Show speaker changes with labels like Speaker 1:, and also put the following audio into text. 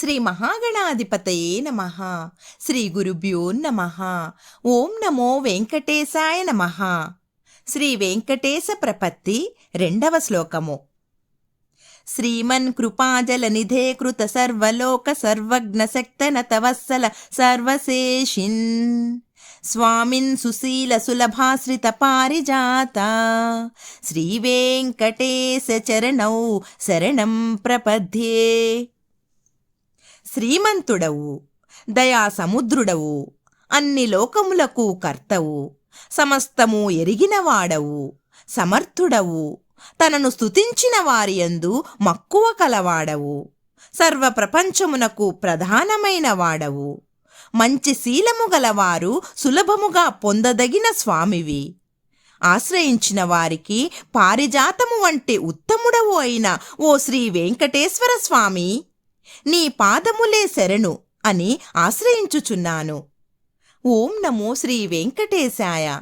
Speaker 1: శ్రీ మహాగణాధిపతయే నమ. శ్రీ గురుభ్యో నమ. ఓం నమో వెంకటేశాయ నమ. శ్రీ వెంకటేశ ప్రపత్తి రెండవ శ్లోకము. శ్రీమన్ కృపాజల నిధే కృత సర్వలోక సర్వజ్ఞ శక్తన తవస్సల సర్వశేషిన్. స్వామిన్ సుశీల సులభాశ్రిత పారిజాత. శ్రీ చరణౌ శరణం ప్రపద్యే. శ్రీమంతుడవు దయా సముద్రుడవు అన్ని లోకములకు కర్తవు సమస్తము ఎరిగినవాడవు సమర్థుడవు. తనను స్తుతించిన వారియందు మక్కువ కలవాడవు. సర్వ ప్రపంచమునకు ప్రధానమైన వాడవు. మంచి శీలము గలవారు సులభముగా పొందదగిన స్వామివి. ఆశ్రయించిన వారికి పారిజాతము వంటి ఉత్తముడవు అయిన ఓ శ్రీ వెంకటేశ్వర స్వామి నీ పాదములే శరణు అని ఆశ్రయించుచున్నాను. ఓం నమో శ్రీ వెంకటేశాయ.